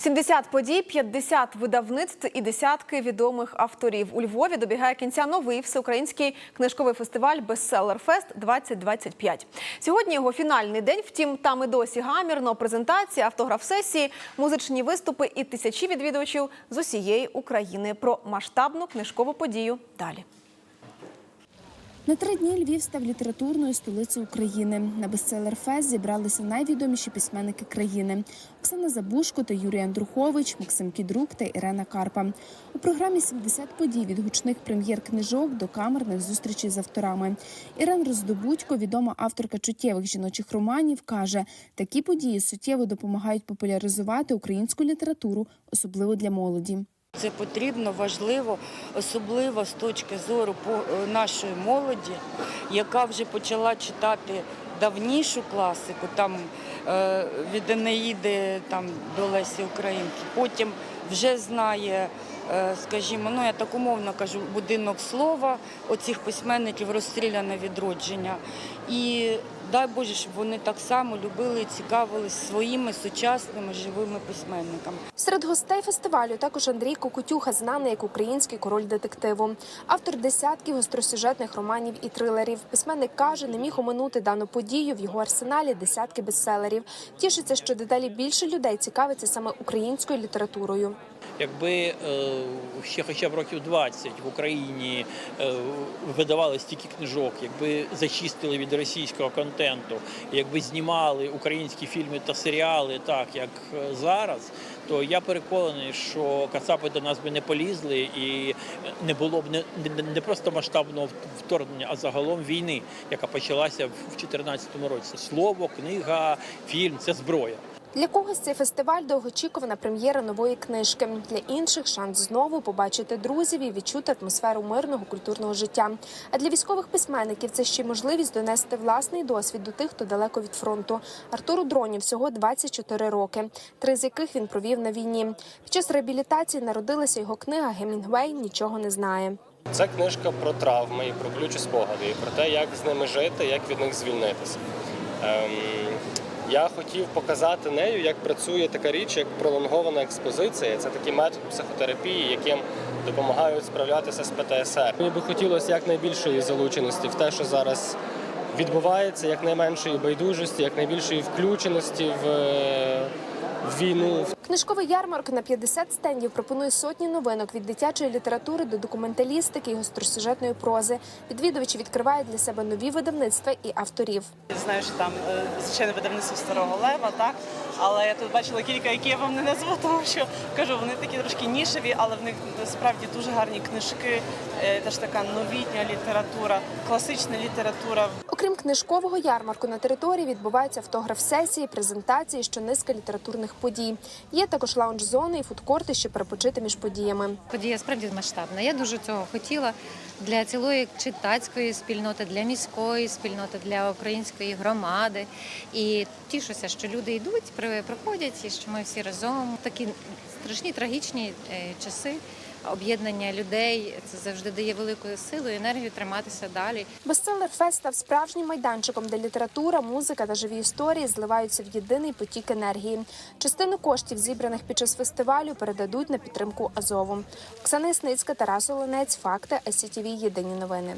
70 подій, 50 видавництв і десятки відомих авторів. У Львові добігає кінця новий всеукраїнський книжковий фестиваль Бестселер Фест 2025. Сьогодні його фінальний день. Втім, там і досі гамірно презентація, автограф сесії, музичні виступи і тисячі відвідувачів з усієї України. Про масштабну книжкову подію далі. На три дні Львів став літературною столицею України. На бестселер-фест зібралися найвідоміші письменники країни: Оксана Забушко та Юрій Андрухович, Максим Кідрук та Ірена Карпа. У програмі 70 подій від гучних прем'єр книжок до камерних зустрічей з авторами. Ірен Роздобудько, відома авторка чуттєвих жіночих романів, каже, такі події суттєво допомагають популяризувати українську літературу, особливо для молоді. Це потрібно, важливо, особливо з точки зору е, нашої молоді, яка вже почала читати давнішу класику, там е, від Енеїди там, до Лесі Українки. Потім вже знає, е, скажімо, ну я так умовно кажу, будинок слова оцих письменників розстріляне відродження. І дай Боже, щоб вони так само любили і цікавились своїми сучасними живими письменниками. Серед гостей фестивалю також Андрій Кокутюха, знаний як український король детективу, автор десятків гостросюжетних романів і трилерів. Письменник каже, не міг оминути дану подію в його арсеналі десятки бестселерів. Тішиться, що дедалі більше людей цікавиться саме українською літературою. Якби е, ще хоча б років 20 в Україні е, видавали стільки книжок, якби зачистили від російського контенту, якби знімали українські фільми та серіали так, як е, зараз, то я переконаний, що кацапи до нас би не полізли і не було б не, не просто масштабного вторгнення, а загалом війни, яка почалася в 2014 році. Слово, книга, фільм це зброя. Для когось цей фестиваль довгоочікувана прем'єра нової книжки. Для інших шанс знову побачити друзів і відчути атмосферу мирного культурного життя. А для військових письменників це ще можливість донести власний досвід до тих, хто далеко від фронту. Артуру Дроні всього 24 роки, три з яких він провів на війні. Під час реабілітації народилася його книга Гемінгвей нічого не знає. Це книжка про травми і про ключі спогади, і про те, як з ними жити, як від них звільнитися. Ем, я хотів показати нею, як працює така річ, як пролонгована експозиція. Це такий метод психотерапії, яким допомагають справлятися з ПТСР. Мені би хотілося якнайбільшої залученості в те, що зараз відбувається, якнайменшої байдужості, якнайбільшої включеності в, е, війну, Книжковий ярмарок на 50 стендів пропонує сотні новинок від дитячої літератури до документалістики і гостросюжетної прози. Відвідувачі відкривають для себе нові видавництва і авторів. Знаю, що там е, звичайне видавництво старого лева, так але я тут бачила кілька, які я вам не назву, тому що кажу, вони такі трошки нішеві, але в них справді дуже гарні книжки. е, Теж така новітня література, класична література. Окрім книжкового ярмарку на території відбуваються автограф-сесії, презентації, що низка літературних подій. Є також лаунж-зони і фудкорти, щоб перепочити між подіями. Подія справді масштабна. Я дуже цього хотіла для цілої читацької спільноти, для міської спільноти, для української громади. І тішуся, що люди йдуть, приходять, і що ми всі разом такі страшні трагічні е, часи. Об'єднання людей це завжди дає велику силу і енергію триматися далі. Бестселер фест став справжнім майданчиком, де література, музика та живі історії зливаються в єдиний потік енергії. Частину коштів, зібраних під час фестивалю, передадуть на підтримку Азову. Оксана Ясницька, Тарас Оленець, Факти, СІТВ, Єдині новини.